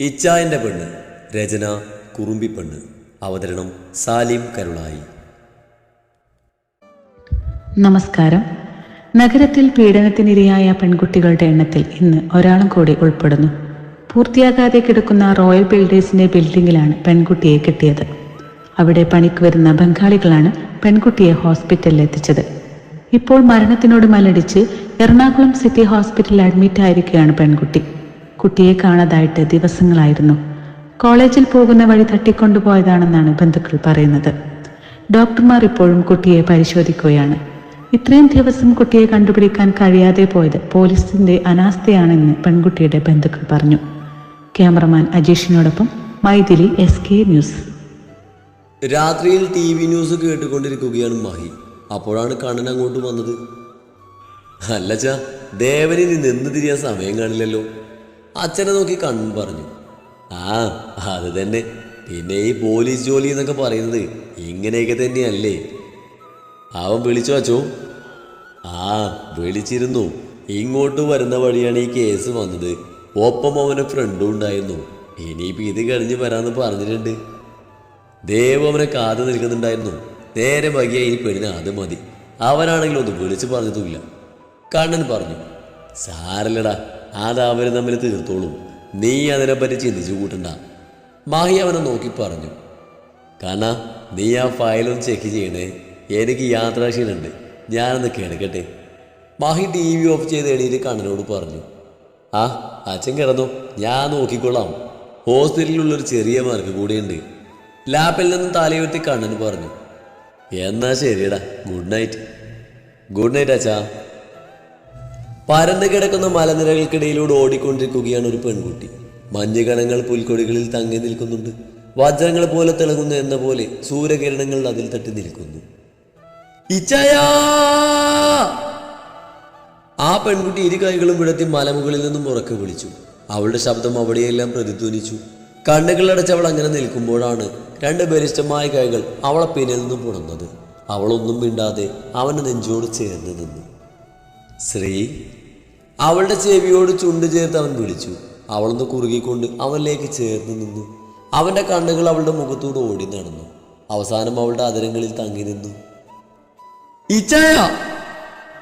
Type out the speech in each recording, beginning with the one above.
ഇച്ചായന്റെ പെണ്ണ് രചന കുറുമ്പിപ്പെണ്ണ് അവതരണം സാലിം കരുളായി. നമസ്കാരം. നഗരത്തിൽ പീഡനത്തിനിരയായ പെൺകുട്ടികളുടെ എണ്ണത്തിൽ ഇന്ന് ഒരാളും കൂടി ഉൾപ്പെടുന്നു. പൂർത്തിയാകാതെ കിടക്കുന്ന റോയൽ ബിൽഡേഴ്സിന്റെ ബിൽഡിംഗിലാണ് പെൺകുട്ടിയെ കിട്ടിയത്. അവിടെ പണിക്ക് വരുന്ന ബംഗാളികളാണ് പെൺകുട്ടിയെ ഹോസ്പിറ്റലിൽ എത്തിച്ചത്. ഇപ്പോൾ മരണത്തിനോട് മലടിച്ച് എറണാകുളം സിറ്റി ഹോസ്പിറ്റലിൽ അഡ്മിറ്റ് ആയിരിക്കുകയാണ് പെൺകുട്ടി. കുട്ടിയെ കാണാതായിട്ട് ദിവസങ്ങളായിരുന്നു. കോളേജിൽ പോകുന്ന വഴി തട്ടിക്കൊണ്ടുപോയതാണെന്നാണ് ബന്ധുക്കൾ പറയുന്നത്. ഡോക്ടർമാർ ഇപ്പോഴും കുട്ടിയെ പരിശോധിക്കുകയാണ്. ഇത്രയും ദിവസം കുട്ടിയെ കണ്ടുപിടിക്കാൻ കഴിയാതെ പോയത് പോലീസിന്റെ അനാസ്ഥയാണെന്ന് പെൺകുട്ടിയുടെ ബന്ധുക്കൾ പറഞ്ഞു. ക്യാമറമാൻ അജീഷിനോടൊപ്പം മൈഥിലി എസ് കെ ന്യൂസ്. രാത്രിയിൽ ടി വി ന്യൂസ് കേട്ടുകൊണ്ടിരിക്കുകയാണ് മാഹി. അപ്പോഴാണ് കണ്ണൻ അങ്ങോട്ട് വന്നത്. അല്ലച്ചാ ദേവനിൽ നിന്ന് തിരിയാൻ സമയം കാണില്ലല്ലോ. അച്ഛനെ നോക്കി കണ്ണു പറഞ്ഞു. ആ അത് തന്നെ. പിന്നെ ഈ പോലീസ് ജോലി എന്നൊക്കെ പറയുന്നത് ഇങ്ങനെയൊക്കെ തന്നെയല്ലേ? അവൻ വിളിച്ചു വച്ചോ ആ വിളിച്ചിരുന്നു. ഇങ്ങോട്ട് വരുന്ന വഴിയാണ് ഈ കേസ് വന്നത്. ഒപ്പം അവന്റെ ഫ്രണ്ടും ഉണ്ടായിരുന്നു. ഇനിയിപ്പോൾ ഇത് കഴിഞ്ഞ് വരാമെന്ന് പറഞ്ഞിട്ടുണ്ട്. ദേവ് അവനെ കാത്തു നിൽക്കുന്നുണ്ടായിരുന്നു. നേരെ വൈകിയ ഈ പെണ്ണിന് അത് മതി. അവനാണെങ്കിലും ഒന്ന് വിളിച്ചു പറഞ്ഞതുമില്ല. കണ്ണൻ പറഞ്ഞു സാരല്ലടാ അത് അവർ തമ്മിൽ തീർത്തോളും. നീ അതിനെപ്പറ്റി ചിന്തിച്ചു കൂട്ടണ്ട. മാഹി അവനെ നോക്കി പറഞ്ഞു. കാണ നീ ആ ഫയലൊന്ന് ചെക്ക് ചെയ്യണേ. എനിക്ക് യാത്രാക്ഷീണുണ്ട് ഞാനൊന്ന് കേൾക്കട്ടെ. മാഹി ടി വി ഓഫ് ചെയ്ത് എണീറ്റ് കണ്ണനോട് പറഞ്ഞു. ആ അച്ഛൻ കിടന്നു. ഞാൻ നോക്കിക്കൊള്ളാം. ഹോസ്പിറ്റലിലുള്ളൊരു ചെറിയ മാർക്ക് കൂടിയുണ്ട്. ലാപ്പിൽ നിന്ന് തലയുയർത്തി കണ്ണൻ പറഞ്ഞു. എന്നാ ശരിയടാ. Good night. ഗുഡ് നൈറ്റ് അച്ഛാ. പരന്നു കിടക്കുന്ന മലനിരകൾക്കിടയിലൂടെ ഓടിക്കൊണ്ടിരിക്കുകയാണ് ഒരു പെൺകുട്ടി. മഞ്ഞുകണങ്ങൾ പുൽക്കൊടികളിൽ തങ്ങി നിൽക്കുന്നുണ്ട്. വജ്രങ്ങൾ പോലെ തിളങ്ങുന്നു എന്ന പോലെ സൂര്യകിരണങ്ങൾ അതിൽ തട്ടി നിൽക്കുന്നു. ഇച്ചയാ! ആ പെൺകുട്ടി ഇരു കൈകളും വിടത്തി മലമുകളിൽ നിന്നും ഉറക്കെ വിളിച്ചു. അവളുടെ ശബ്ദം അവിടെയെല്ലാം പ്രതിധ്വനിച്ചു. കണ്ണുകളടച്ച് അവൾ അങ്ങനെ നിൽക്കുമ്പോഴാണ് രണ്ട് ബലിഷ്ടമായ കൈകൾ അവളെ പിന്നിൽ നിന്നും പുണർന്നത് അവളൊന്നും മിണ്ടാതെ അവന്റെ നെഞ്ചോട് ചേർന്ന് നിന്നു. ശ്രീ അവളുടെ ചെവിയോട് ചുണ്ട് ചേർത്ത് അവൻ വിളിച്ചു. അവളൊന്ന് കുറുകിക്കൊണ്ട് അവനിലേക്ക് ചേർന്ന് നിന്നു. അവന്റെ കണ്ണുകൾ അവളുടെ മുഖത്തോട് ഓടി നടന്നു. അവസാനം അവളുടെ അതിരങ്ങളിൽ തങ്ങി നിന്നു. ഇച്ചായ!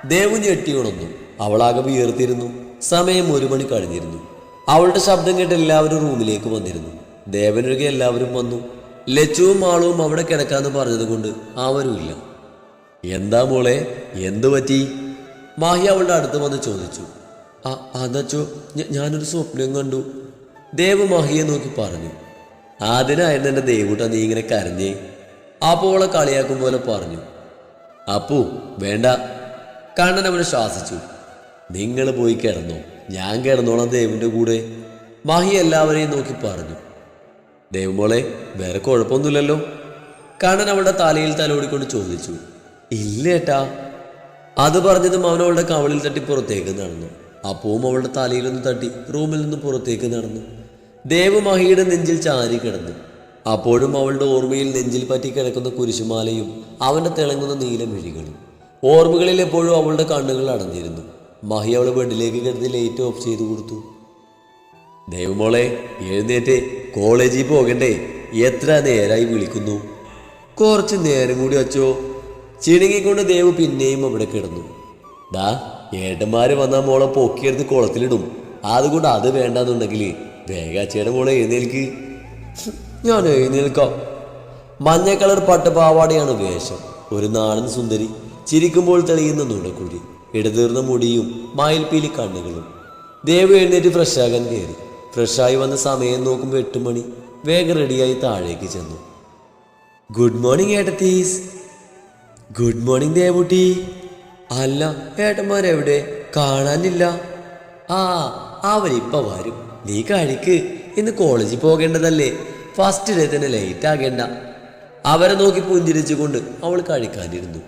ദേവു ഞെട്ടി ഉണർന്നു. അവളാകെ വിയർത്തിരുന്നു. സമയം ഒരു മണി കഴിഞ്ഞിരുന്നു. അവളുടെ ശബ്ദം കേട്ട് എല്ലാവരും റൂമിലേക്ക് വന്നിരുന്നു. ദേവനൊഴികെ എല്ലാവരും വന്നു. ലച്ചുവും ആളും അവിടെ കിടക്കാന്ന് പറഞ്ഞതുകൊണ്ട് ആവരുമില്ല എന്താ മോളെ? എന്തു പറ്റി? മാഹി അവളുടെ അടുത്ത് വന്ന് ചോദിച്ചു. അതച്ചോ ഞാനൊരു സ്വപ്നം കണ്ടു. ദേവ് മഹിയെ നോക്കി പറഞ്ഞു. അതിനായിരുന്നു എന്റെ ദേവൂട്ട നീ ഇങ്ങനെ കരഞ്ഞേ അപ്പോൾ അവളെ കളിയാക്കും പോലെ പറഞ്ഞു. അപ്പു വേണ്ട. കണ്ണൻ അവനെ ശ്വാസിച്ചു നിങ്ങൾ പോയി കിടന്നോ. ഞാൻ കിടന്നോളാം ദേവിന്റെ കൂടെ. മാഹി എല്ലാവരെയും നോക്കി പറഞ്ഞു. ദേവുമോളെ വേറെ കുഴപ്പമൊന്നുമില്ലല്ലോ. കണ്ണൻ അവളുടെ തലയിൽ തലോടിക്കൊണ്ട് ചോദിച്ചു. ഇല്ലേട്ടാ അത് പറഞ്ഞതും അവൻ അവളുടെ കവളിൽ തട്ടി പുറത്തേക്ക് നടന്നു. അപ്പവും അവളുടെ തലയിലൊന്ന് തട്ടി റൂമിൽ നിന്ന് പുറത്തേക്ക് നടന്നു. ദേവമഹിയുടെ നെഞ്ചിൽ ചാരി കിടന്നു. അപ്പോഴും അവളുടെ ഓർമ്മയിൽ നെഞ്ചിൽ പറ്റി കിടക്കുന്ന കുരിശുമാലയും അവന്റെ തിളങ്ങുന്ന നീലമിഴികളും ഓർമ്മകളിൽ എപ്പോഴും അവളുടെ കണ്ണുകൾ അടഞ്ഞിരുന്നു. മഹി അവളെ ബെഡിലേക്ക് കിടന്ന് ലൈറ്റ് ഓഫ് ചെയ്തു കൊടുത്തു. ദൈവമോളെ എഴുന്നേറ്റ്. കോളേജിൽ പോകണ്ടേ. എത്ര നേരായി വിളിക്കുന്നു. കുറച്ച് നേരം കൂടി വച്ചോ ചിണുങ്ങിക്കൊണ്ട് ദേവ് പിന്നെയും അവിടെ കിടന്നു. ദാ ഏട്ടന്മാര് വന്നാൽ മോളെ പൊക്കിയെടുത്ത് കുളത്തിലിടും. അതുകൊണ്ട് അത് വേണ്ടാന്നുണ്ടെങ്കിൽ വേഗാച്ചയുടെ മോളെ എഴുന്നേൽക്ക്. ഞാൻ എഴുന്നേൽക്കാം. മഞ്ഞ കളർ പട്ടുപാവാടയാണ് വേഷം. ഒരു നാടൻ സുന്ദരി ചിരിക്കുമ്പോൾ തെളിയുന്ന നുണക്കുഴി. ഇടതീർന്ന മുടിയും മയിൽപ്പീലി കണ്ണുകളും. ദേവ് എഴുന്നേറ്റ് ഫ്രഷാകാൻ കയറി. ഫ്രഷായി വന്ന സമയം നോക്കുമ്പോൾ എട്ട് മണി. വേഗം റെഡിയായി താഴേക്ക് ചെന്നു. Good morning ഏട്ടത്തീസ്. Good morning Devutty. അല്ല ഏട്ടന്മാരെവിടെ? കാണാനില്ല. ആ അവരിപ്പ വരും. നീ കഴിക്ക്. ഇന്ന് കോളേജിൽ പോകേണ്ടതല്ലേ? ഫസ്റ്റ് ഡേ തന്നെ ലേറ്റ് ആകേണ്ട. അവരെ നോക്കി പുഞ്ചിരിച്ചുകൊണ്ട് അവൾ കഴിക്കാനിരുന്നു.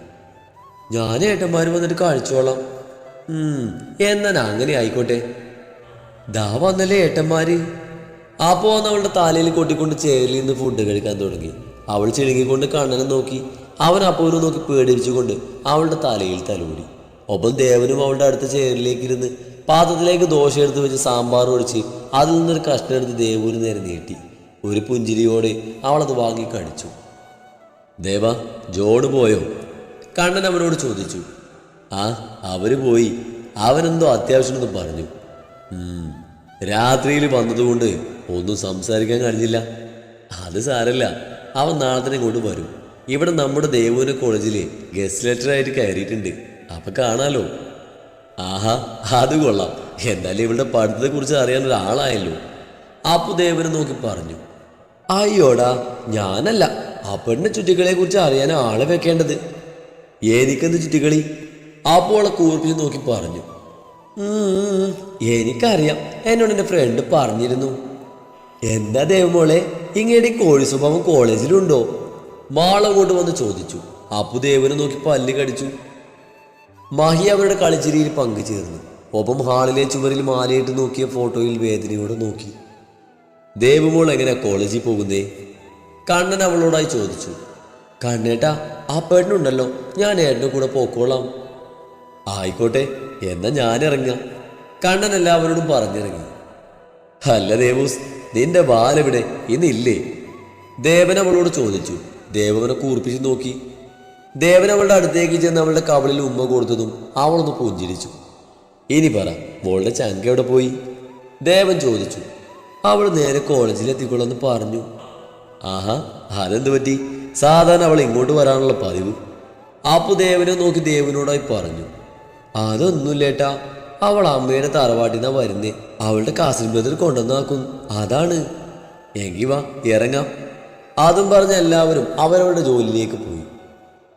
ഞാൻ ഏട്ടന്മാർ വന്നിട്ട് കഴിച്ചോളാം. എന്നാൽ അങ്ങനെ ആയിക്കോട്ടെ. ദാ വന്നല്ലേ ഏട്ടന്മാര്. വന്ന് അവളുടെ തലയിൽ കൊട്ടിക്കൊണ്ട് ചേരിൽ നിന്ന് ഫുഡ് കഴിക്കാൻ തുടങ്ങി. അവൾ ചിഴുങ്ങിക്കൊണ്ട് കണ്ണനെ നോക്കി. അവൻ അപ്പോനെ നോക്കി പേടിപ്പിച്ചുകൊണ്ട് അവളുടെ തലയിൽ തലോടി ഒപ്പം ദേവനും അവളുടെ അടുത്ത ചേരിലേക്ക് ഇരുന്ന് പാത്രത്തിലേക്ക് ദോശ എടുത്ത് വെച്ച് സാമ്പാർ ഒഴിച്ച് അതിൽ നിന്നൊരു കഷ്ണം എടുത്ത് ദേവൂര് നേരെ നീട്ടി. ഒരു പുഞ്ചിരിയോടെ അവളത് വാങ്ങി കഴിച്ചു ദേവ ജോഡ് പോയോ? കണ്ണൻ അവനോട് ചോദിച്ചു. ആ അവർ പോയി. അവനെന്തോ അത്യാവശ്യമെന്ന് പറഞ്ഞു. രാത്രിയിൽ വന്നതുകൊണ്ട് ഒന്നും സംസാരിക്കാൻ കഴിഞ്ഞില്ല. അത് സാരല്ല അവൻ നാളത്തിനെ കൊണ്ട് വരും. ഇവിടെ നമ്മുടെ ദേവുവിനെ കോളേജിൽ ഗസ്റ്റ് ലെറ്റർ ആയിട്ട് കയറിയിട്ടുണ്ട്. അപ്പൊ കാണാലോ. ആഹാ അത് കൊള്ളാം. എന്തായാലും ഇവളുടെ പഠിത്തത്തെ കുറിച്ച് അറിയാൻ ഒരാളായല്ലോ. അപ്പു ദേവനെ നോക്കി പറഞ്ഞു അയ്യോടാ ഞാനല്ല. പെണ്ണിന്റെ ചുറ്റിക്കളിയെ കുറിച്ച് അറിയാൻ ആളെ വെക്കേണ്ടത്. എനിക്കെന്ത് ചുറ്റിക്കളി? അപ്പോളെ കൂർപ്പിച്ച് നോക്കി പറഞ്ഞു "ഉം, എനിക്കറിയാം. എന്നോട് എന്റെ ഫ്രണ്ട് പറഞ്ഞിരുന്നു. എന്താ ദേവമോളെ ഇങ്ങയുടെ ഈ കോഴി സ്വഭാവം കോളേജിലുണ്ടോ മാള വന്ന് ചോദിച്ചു. അപ്പു ദേവനെ നോക്കി പല്ല് കടിച്ചു. മാഹി അവരുടെ കളിച്ചിരിയിൽ പങ്കുചേർന്നു. ഒപ്പം ഹാളിലെ ചുവരിൽ മാലയിട്ട് നോക്കിയ ഫോട്ടോയിൽ വേദനയോടെ നോക്കി. ദേവുമോൾ എങ്ങനെ കോളേജിൽ പോകുന്നേ? കണ്ണൻ അവളോടായി ചോദിച്ചു. കണ്ണേട്ടാ ആ പെണ്ണുണ്ടല്ലോ. ഞാൻ ഏട്ടന്റെ കൂടെ പോക്കോളാം. ആയിക്കോട്ടെ എന്നാ ഞാൻ ഇറങ്ങാം കണ്ണൻ എല്ലാവരോടും പറഞ്ഞിറങ്ങി. അല്ല ദേവൂസ് നിന്റെ ബാലെവിടെ ഇന്നില്ലേ? ദേവൻ അവളോട് ചോദിച്ചു. ദേവനെ കൂർപ്പിച്ച് നോക്കി. ദേവൻ അവളുടെ അടുത്തേക്ക് ചെന്ന് അവളുടെ കവളിൽ ഉമ്മ കൊടുത്തതും അവളൊന്ന് പുഞ്ചിരിച്ചു. ഇനി പറ മോളുടെ ചങ്ക എവിടെ പോയി? ദേവൻ ചോദിച്ചു. അവൾ നേരെ കോളേജിലെത്തിക്കൊള്ളെന്ന് പറഞ്ഞു. ആഹാ അതെന്ത് പറ്റി? സാധാരണ അവൾ ഇങ്ങോട്ട് വരാനുള്ള പതിവ്. അപ്പു ദേവനെ നോക്കി ദേവനോടായി പറഞ്ഞു. അതൊന്നുമില്ലേട്ടാ അവൾ അമ്മയുടെ തറവാട്ടിന്നാ വരുന്നേ. അവളുടെ കാസിൽ ബ്രദർ കൊണ്ടുവന്നാക്കും. അതാണ്. എങ്കി വാ ഇറങ്ങാം. അതും പറഞ്ഞ എല്ലാവരും അവരവരുടെ ജോലിയിലേക്ക് പോയി.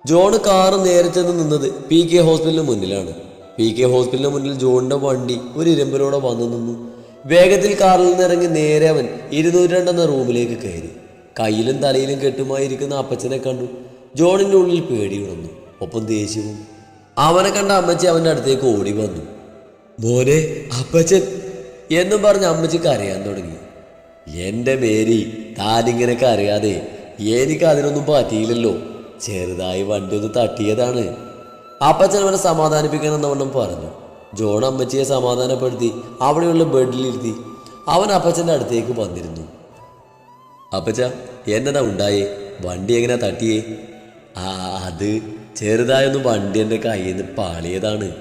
ജോൺ കാറ് നേരെ ചെന്ന് നിന്നത് പി കെ ഹോസ്പിറ്റലിന് മുന്നിലാണ്. പി കെ ഹോസ്പിറ്റലിന് മുന്നിൽ ജോണിന്റെ വണ്ടി ഒരു ഇരുമ്പിലൂടെ വന്നു നിന്നു. വേഗത്തിൽ കാറിൽ നിന്ന് ഇറങ്ങി നേരെ അവൻ ഇരുന്നൂറ്റി രണ്ടെന്ന റൂമിലേക്ക് കയറി. കയ്യിലും തലയിലും കെട്ടുമായിരിക്കുന്ന അപ്പച്ചനെ കണ്ടു. ജോണിന്റെ ഉള്ളിൽ പേടി ഉണർന്നു. ഒപ്പം ദേഷ്യവും. അവനെ കണ്ട അമ്മച്ചി അവന്റെ അടുത്തേക്ക് ഓടി വന്നു. മോനെ അപ്പച്ചൻ എന്നും പറഞ്ഞ് അമ്മച്ചിക്ക് അറിയാൻ തുടങ്ങി. എന്റെ മേരി താനിങ്ങനൊക്കെ അറിയാതെ എനിക്ക് അതിനൊന്നും പറ്റിയില്ലല്ലോ. ചെറുതായി വണ്ടി ഒന്ന് തട്ടിയതാണ്. അപ്പച്ചൻ അവനെ സമാധാനിപ്പിക്കണം എന്നവണ്ണം പറഞ്ഞു. ജോൺ അമ്മച്ചിയെ സമാധാനപ്പെടുത്തി അവിടെയുള്ള ബെഡിലിരുത്തി അവൻ അപ്പച്ചന്റെ അടുത്തേക്ക് വന്നിരുന്നു. അപ്പച്ച എന്നതാ ഉണ്ടായേ? വണ്ടി എങ്ങനെ തട്ടിയേ? ആ അത് ചെറുതായൊന്ന് വണ്ടി എന്റെ കയ്യിൽ നിന്ന് പാളിയതാണ്.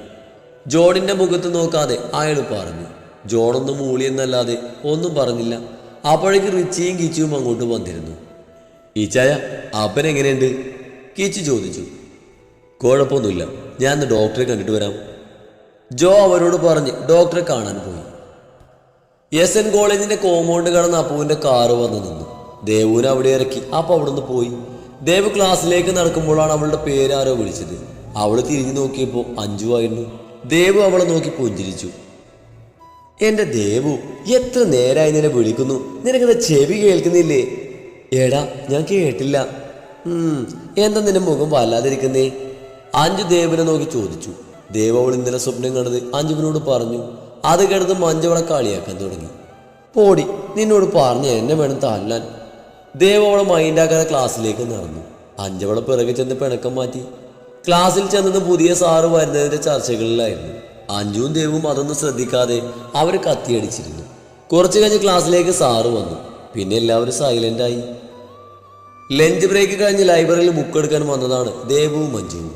ജോണിന്റെ മുഖത്ത് നോക്കാതെ അയാൾ പറഞ്ഞു. ജോണൊന്നും മൂളിയെന്നല്ലാതെ ഒന്നും പറഞ്ഞില്ല. അപ്പോഴേക്ക് റിച്ചിയും കിച്ചുവും അങ്ങോട്ട് വന്നിരുന്നു. ഈച്ചായ അപ്പൻ എങ്ങനെയുണ്ട്? കിച്ചു ചോദിച്ചു. കുഴപ്പമൊന്നുമില്ല. ഞാൻ ഇന്ന് ഡോക്ടറെ കണ്ടിട്ട് വരാം. ജോ അവരോട് പറഞ്ഞ് ഡോക്ടറെ കാണാൻ പോയി. എസ് എൻ കോളേജിന്റെ കോമ്പൗണ്ട് കടന്ന് അപ്പുവിന്റെ കാറ് വന്ന് നിന്നു. ദേവുവിനെ അവിടെ ഇറക്കി. അപ്പം അവിടുന്ന് പോയി. ദേവ് ക്ലാസ്സിലേക്ക് നടക്കുമ്പോഴാണ് അവളുടെ പേരാരോ വിളിച്ചത്. അവൾ തിരിഞ്ഞു നോക്കിയപ്പോൾ അഞ്ജു ആയിരുന്നു. ദേവ് അവളെ നോക്കി പുഞ്ചിരിച്ചു. എന്റെ ദേവു എത്ര നേരായി നിന്നെ വിളിക്കുന്നു? നിനക്കെന്താ ചെവി കേൾക്കുന്നില്ലേ? എടാ ഞാൻ കേട്ടില്ല. എന്താ നിന്റെ മുഖം വല്ലാതിരിക്കുന്നേ? അഞ്ചു ദേവനെ നോക്കി ചോദിച്ചു. ദേവ് ഇന്നലെ സ്വപ്നം കണ്ടത് അഞ്ജുവിനോട് പറഞ്ഞു. അത് കിടന്ന് മഞ്ചവളെ കളിയാക്കാൻ തുടങ്ങി. പോടി നിന്നോട് പറഞ്ഞ എന്നെ വേണം തല്ലാൻ. ദേവോളെ മൈൻഡാക്കാതെ ക്ലാസ്സിലേക്ക് നടന്നു. അഞ്ചവളെ പിറകെ ചെന്ന് പിണക്കം മാറ്റി. ക്ലാസ്സിൽ ചെന്നത് പുതിയ സാറ് വരുന്നതിന്റെ ചർച്ചകളിലായിരുന്നു. അഞ്ജുവും ദേവും അതൊന്നും ശ്രദ്ധിക്കാതെ അവർ കത്തിയടിച്ചിരുന്നു. കുറച്ച് കഴിഞ്ഞ് ക്ലാസ്സിലേക്ക് സാറ് വന്നു. പിന്നെ എല്ലാവരും സൈലന്റ് ആയി. ലഞ്ച് ബ്രേക്ക് കഴിഞ്ഞ് ലൈബ്രറിയിൽ ബുക്ക് എടുക്കാൻ വന്നതാണ് ദേവുവും മഞ്ജുവും.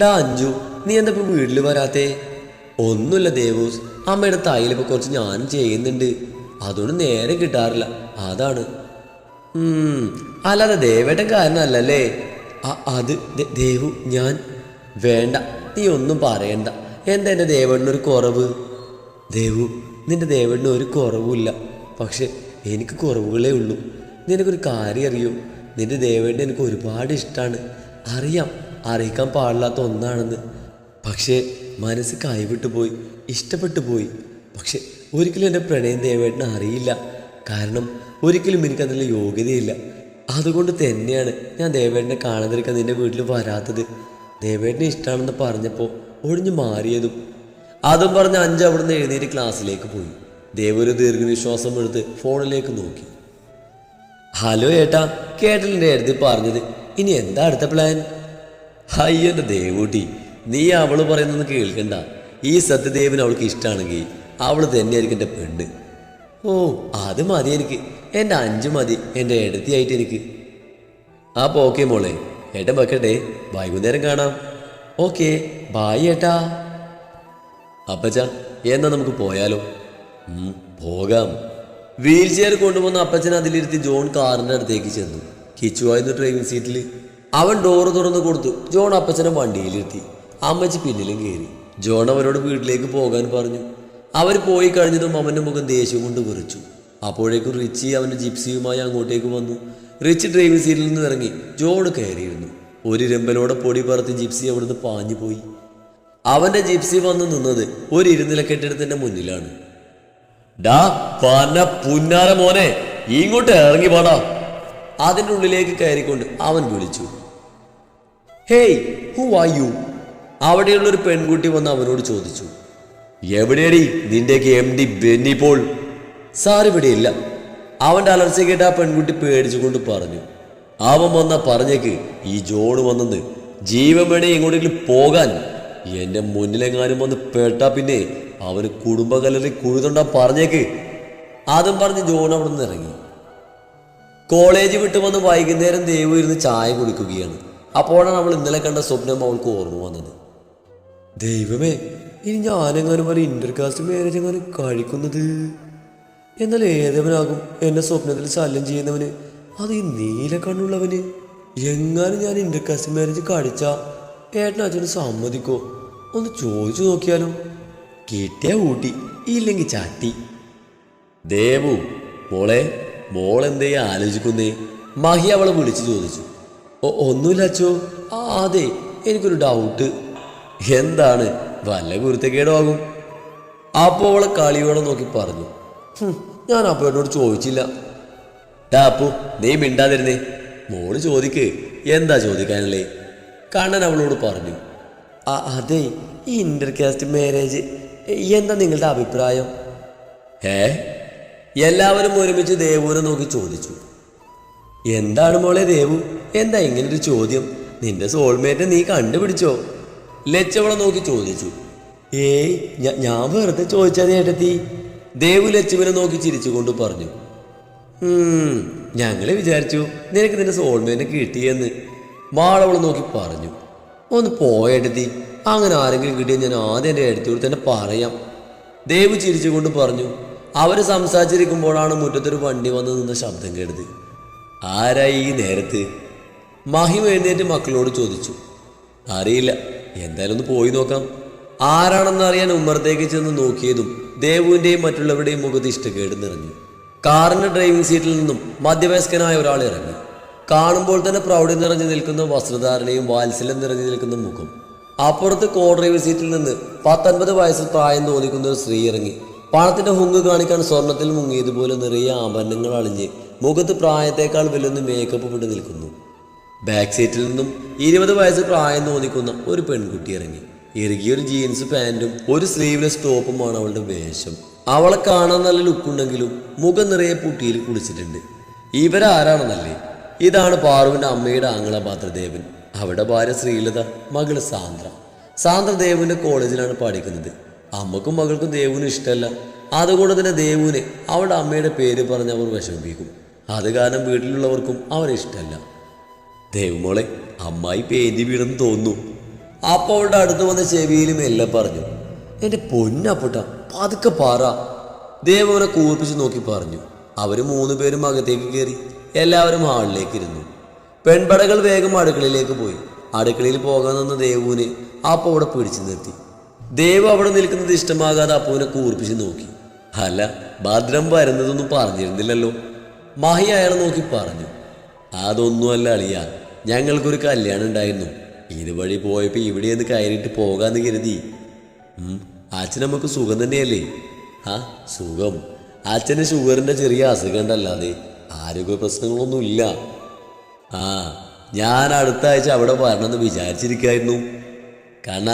ഡാ അഞ്ജു നീ എന്താ ഇപ്പൊ വീട്ടിൽ വരാത്തേ? ഒന്നുമില്ല ദേവൂസ്. അമ്മയുടെ തയ്യലിപ്പോ കുറച്ച് ഞാൻ ചെയ്യുന്നുണ്ട്. അതുകൊണ്ട് നേരെ കിട്ടാറില്ല. അതാണ്. അല്ലാതെ ദേവേട്ടൻ കാരണമല്ലല്ലേ അത് ദേവു ഞാൻ. വേണ്ട നീ ഒന്നും പറയണ്ട. എന്താ എന്റെ ദേവണ്ണൊരു കുറവ്? ദേവു നിന്റെ ദേവണ്ണ ഒരു കുറവുമില്ല. പക്ഷെ എനിക്ക് കുറവുകളേ ഉള്ളൂ. നിനക്കൊരു കാര്യം അറിയോ? നിന്റെ ദേവണ്ണ എനിക്ക് ഒരുപാട് ഇഷ്ടമാണ് അറിയാം അറിയിക്കാൻ പാടില്ലാത്ത ഒന്നാണെന്ന്. പക്ഷേ മനസ്സ് കൈവിട്ടു പോയി ഇഷ്ടപ്പെട്ടു പോയി. പക്ഷെ ഒരിക്കലും എന്റെ പ്രണയം ദേവേട്ടനെ അറിയില്ല. കാരണം ഒരിക്കലും എനിക്കതിനുള്ള യോഗ്യതയില്ല. അതുകൊണ്ട് തന്നെയാണ് ഞാൻ ദേവേട്ടനെ കാണാതിരിക്കാൻ നിന്റെ വീട്ടിൽ വരാത്തത്. ദേവേട്ടനെ ഇഷ്ടമാണെന്ന് പറഞ്ഞപ്പോൾ ഒഴിഞ്ഞു മാറിയതും. അതും പറഞ്ഞ് അഞ്ച് അവിടുന്ന് എഴുന്നേറ്റ് ക്ലാസ്സിലേക്ക് പോയി. ദേവ് ഒരു ദീർഘനിശ്വാസം എടുത്ത് ഫോണിലേക്ക് നോക്കി. ഹലോ ഏട്ടാ കേട്ടലിന്റെ അടുത്ത് പറഞ്ഞത്. ഇനി എന്താ അടുത്ത പ്ലാൻ ഹൈ എന്റെ ദേവൂട്ടി നീ അവൾ പറയുന്നത് കേൾക്കണ്ട. ഈ സത്യദേവൻ അവൾക്ക് ഇഷ്ടമാണെങ്കിൽ അവൾ തന്നെയായിരിക്കും എന്റെ പെണ്ണ്. ഓ അത് മതി എനിക്ക് എന്റെ അഞ്ച് മതി എന്റെ ഇടത്തിയായിട്ട് എനിക്ക്. ആ ഓക്കെ മോളെ. ഏട്ടൻ വെക്കട്ടെ വൈകുന്നേരം കാണാം. ഓക്കെ ബായ് ഏട്ടാ. അപ്പച്ച എന്നാ നമുക്ക് പോയാലോ? പോകാം. വീൽ ചെയർ കൊണ്ടുവന്ന അപ്പച്ചൻ അതിലിരുത്തി ജോൺ കാറിന്റെ അടുത്തേക്ക് ചെന്നു. കിച്ചുവായിരുന്നു ഡ്രൈവിംഗ് സീറ്റിൽ അവൻ ഡോറ് തുറന്ന് കൊടുത്തു. ജോൺ അപ്പച്ചനെ വണ്ടിയിലിരുത്തി. അമ്മച്ചി പിന്നിലും കയറി ജോൺ അവരോട് വീട്ടിലേക്ക് പോകാൻ പറഞ്ഞു. അവർ പോയി കഴിഞ്ഞതും അവന്റെ മുഖം ദേഷ്യം കൊണ്ട് വിറിച്ചു. അപ്പോഴേക്കും റിച്ചി അവന്റെ ജിപ്സിയുമായി അങ്ങോട്ടേക്ക് വന്നു. റിച്ച് ഡ്രൈവിംഗ് സീറ്റിൽ നിന്ന് ഇറങ്ങി. ജോൺ കയറിയിരുന്നു. ഒരു രമ്പലോടെ പൊടി പറത്ത് ജിപ്സി അവിടുന്ന് പാഞ്ഞു പോയി. അവന്റെ ജിപ്സി വന്ന് നിന്നത് ഒരു ഇരുനില കെട്ടിടത്തിന്റെ മുന്നിലാണ്. ഡാ പന പുന്നാര മോനെ ഇങ്ങോട്ട് ഇറങ്ങി പാടാ അതിന്റെ ഉള്ളിലേക്ക് കയറിക്കൊണ്ട് അവൻ വിളിച്ചു. Hey who are you? അവിടെയുള്ള ഒരു പെൺകുട്ടി വന്ന് അവനോട് ചോദിച്ചു. എവിടെയടി? നിന്റെയൊക്കെ M D Benny Paul. Sir ഇവിടെയില്ല. അവന്റെ അലർച്ച കേട്ട് ആ പെൺകുട്ടി പേടിച്ചുകൊണ്ട് പറഞ്ഞു. അവൻ വന്ന പറഞ്ഞേക്ക് ഈ ജോണ് വന്നെന്ന് ജീവൻ വേണേ എങ്ങോട്ടെങ്കിലും പോകാൻ. എന്റെ മുന്നിലെങ്ങാനും വന്ന് പേട്ടാ പിന്നെ അവന് കുടുംബകലറി കുഴുതുണ്ടാ പറഞ്ഞേക്ക്. അതും പറഞ്ഞ് ജോൺ അവിടെ നിന്ന് ഇറങ്ങി. കോളേജ് വിട്ട് വന്ന് വൈകുന്നേരം ദേവു ഇരുന്ന് ചായ കുടിക്കുകയാണ്. അപ്പോഴാണ് നമ്മൾ ഇന്നലെ കണ്ട സ്വപ്നം അവൾക്ക് ഓർമ്മ വന്നത്. ദൈവമേ ഇനി ഞാനെങ്ങാനും വരെ ഇന്റർകാസ്റ്റ് മാരേജ് എങ്ങാനും കഴിക്കുന്നത്? എന്നാൽ ഏതവനാകും? എന്നെ സ്വപ്നത്തിൽ ശല്യം ചെയ്യുന്നവന് അത് ഈ നീല കണ്ണുള്ളവന് എങ്ങാനും ഞാൻ ഇന്റർകാസ്റ്റ് മാരേജ് കടിച്ച ഏട്ടൻ അച്ഛന് സമ്മതിക്കോ? ഒന്ന് ചോദിച്ചു നോക്കിയാലോ? കിട്ടിയ ഊട്ടി ഇല്ലെങ്കിൽ ചാട്ടി. ദേവു മോളെ മോളെന്തേ ആലോചിക്കുന്നേ? മഹി അവളെ വിളിച്ചു ചോദിച്ചു. ഓ ഒന്നുമില്ല അച്ചോ ആ അതെ എനിക്കൊരു ഡൗട്ട് എന്താണ്? വല്ല കുരുത്തക്കേടോ ആകും അപ്പോൾ അവളെ കളിയോടെ നോക്കി പറഞ്ഞു. ഞാൻ അപ്പോൾ എന്നോട് ചോദിച്ചില്ല. ഡാ അപ്പു നീ മിണ്ടാതിരുന്നേ. മോൾ ചോദിക്ക് എന്താ ചോദിക്കാനല്ലേ കണ്ണൻ അവളോട് പറഞ്ഞു "ആ, അതെ ഈ ഇന്റർകാസ്റ്റ് മാരേജ് എന്താ നിങ്ങളുടെ അഭിപ്രായം? ഏ? എല്ലാവരും ഒരുമിച്ച് ദേവുവിനെ നോക്കി ചോദിച്ചു. എന്താണ് മോളെ ദേവു? എന്താ ഇങ്ങനൊരു ചോദ്യം? നിന്റെ സോൾമേറ്റ് നീ കണ്ടുപിടിച്ചോ? ലച്ചവളെ നോക്കി ചോദിച്ചു. ഏയ് ഞാൻ വെറുതെ ചോദിച്ചാൽ ഏട്ടത്തി. ദേവു ലച്ചുവിനെ നോക്കി ചിരിച്ചുകൊണ്ട് പറഞ്ഞു "ഉം, ഞങ്ങൾ വിചാരിച്ചു നിനക്ക് നിന്റെ സോൾമേനെ കിട്ടിയെന്ന്. വാളവൾ നോക്കി പറഞ്ഞു. ഒന്ന് പോയെടുത്തി അങ്ങനെ ആരെങ്കിലും കിട്ടിയ ഞാൻ ആദ്യം എന്റെ എടുത്തോട് തന്നെ പറയാം. ദേവ് ചിരിച്ചുകൊണ്ട് പറഞ്ഞു. അവർ സംസാരിച്ചിരിക്കുമ്പോഴാണ് മുറ്റത്തൊരു വണ്ടി വന്ന് നിന്ന ശബ്ദം കേട്ടത്. ആരായി ഈ നേരത്ത്? മഹിമ എഴുന്നേറ്റ് മക്കളോട് ചോദിച്ചു. അറിയില്ല. എന്തായാലും ഒന്ന് പോയി നോക്കാം. ആരാണെന്ന് അറിയാൻ ഉമ്മറത്തേക്ക് ചെന്ന് നോക്കിയതും ദേവുവിന്റെയും മറ്റുള്ളവരുടെയും മുഖത്ത് ഇഷ്ടക്കേട് നിറഞ്ഞു. കാറിന്റെ ഡ്രൈവിംഗ് സീറ്റിൽ നിന്നും മധ്യവയസ്കനായ ഒരാൾ ഇറങ്ങി. കാണുമ്പോൾ തന്നെ പ്രൗഢി നിറഞ്ഞു നിൽക്കുന്ന വസ്ത്രധാരണയും വാത്സല്യം നിറഞ്ഞു നിൽക്കുന്ന മുഖം. അപ്പുറത്ത് കോ ഡ്രൈവിംഗ് സീറ്റിൽ നിന്ന് പത്തൊൻപത് വയസ്സ് പ്രായം തോന്നിക്കുന്ന ഒരു സ്ത്രീ ഇറങ്ങി. പണത്തിന്റെ ഹുങ്ക് കാണിക്കാൻ സ്വർണത്തിൽ മുങ്ങിയതുപോലെ നിറയെ ആഭരണങ്ങൾ അളിഞ്ഞ് മുഖത്ത് പ്രായത്തേക്കാൾ വലിയൊന്ന് മേക്കപ്പ് വിട്ടു നിൽക്കുന്നു. ബാക്ക് സീറ്റിൽ നിന്നും ഇരുപത് വയസ്സ് പ്രായം തോന്നിക്കുന്ന ഒരു പെൺകുട്ടി ഇറങ്ങി. ഇറുകിയൊരു ജീൻസ് പാന്റും ഒരു സ്ലീവ്ലെസ് ടോപ്പുമാണ് അവളുടെ വേഷം. അവളെ കാണാൻ നല്ല ലുക്കുണ്ടെങ്കിലും മുഖം നിറയെ പുട്ടിയിൽ കുളിച്ചിട്ടുണ്ട്. ഇവരാരാണെന്നല്ലേ? ഇതാണ് പാറുവിന്റെ അമ്മയുടെ ആംഗള പാത്രദേവൻ അവിടെ ഭാര്യ ശ്രീലത മകൾ സാന്ദ്ര. സാന്ദ്ര ദേവുവിന്റെ കോളേജിലാണ് പഠിക്കുന്നത്. അമ്മക്കും മകൾക്കും ദേവുവിന് ഇഷ്ടമല്ല. അതുകൊണ്ട് തന്നെ ദേവുവിനെ അവളുടെ അമ്മയുടെ പേര് പറഞ്ഞ് അവർ വിഷമിപ്പിക്കും. അത് കാരണം വീട്ടിലുള്ളവർക്കും അവരെ ഇഷ്ടമല്ല. ദേവുമോളെ അമ്മായി പേന്തി വീണെന്ന് തോന്നുന്നു. അപ്പോൾ അവളുടെ അടുത്ത് വന്ന ചെവിയിലും എല്ലാം പറഞ്ഞു. എന്റെ പൊന്നപ്പുട്ട പതുക്കെ പാറ. ദേവനെ കൂർപ്പിച്ച് നോക്കി പറഞ്ഞു. അവർ മൂന്ന് പേരും അകത്തേക്ക് കയറി എല്ലാവരും ഹാളിലേക്ക് ഇരുന്നു. പെൺപടകൾ വേഗം അടുക്കളയിലേക്ക് പോയി. അടുക്കളയിൽ പോകാൻ നിന്ന ദേവുവിനെ അപ്പ അവിടെ പിടിച്ചു നിർത്തി. ദേവ് അവിടെ നിൽക്കുന്നത് ഇഷ്ടമാകാതെ അപ്പുവിനെ കൂർപ്പിച്ച് നോക്കി. അല്ല ഭദ്രം വരുന്നതൊന്നും പറഞ്ഞിരുന്നില്ലല്ലോ. മഹി അയാളെ നോക്കി പറഞ്ഞു. അതൊന്നുമല്ല അളിയ ഞങ്ങൾക്കൊരു കല്യാണം ഉണ്ടായിരുന്നു. ഇതുവഴി പോയപ്പോ ഇവിടെ ഒന്ന് കയറിയിട്ട് പോകാന്ന് കരുതി. അച്ഛൻ നമുക്ക് സുഖം തന്നെയല്ലേ? ആ സുഖം. അച്ഛന് ഷുഗറിന്റെ ചെറിയ അസുഖം ഉണ്ടല്ലാതെ ആരോഗ്യ പ്രശ്നങ്ങളൊന്നുമില്ല. ആ ഞാൻ അടുത്ത ആഴ്ച അവിടെ വരണമെന്ന് വിചാരിച്ചിരിക്കായിരുന്നു കണ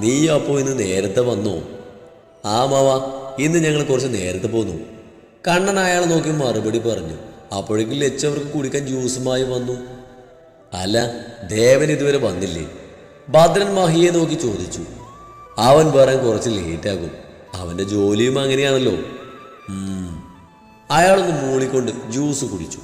നീ അപ്പോൾ ഇന്ന് നേരത്തെ വന്നു? ആ മാവ ഇന്ന് ഞങ്ങൾ കുറച്ച് നേരത്തെ പോന്നു. കണ്ണൻ അയാൾ നോക്കി മറുപടി പറഞ്ഞു. അപ്പോഴേക്കും ലച്ചവർക്ക് കുടിക്കാൻ ജ്യൂസുമായി വന്നു. അല്ല ദേവൻ ഇതുവരെ വന്നില്ലേ? ഭദ്രൻ മഹിയെ നോക്കി ചോദിച്ചു. അവൻ പറയാൻ കുറച്ച് ലേറ്റാകും. അവന്റെ ജോലിയും അങ്ങനെയാണല്ലോ. അയാളൊന്ന് മൂളിക്കൊണ്ട് ജ്യൂസ് കുടിച്ചു.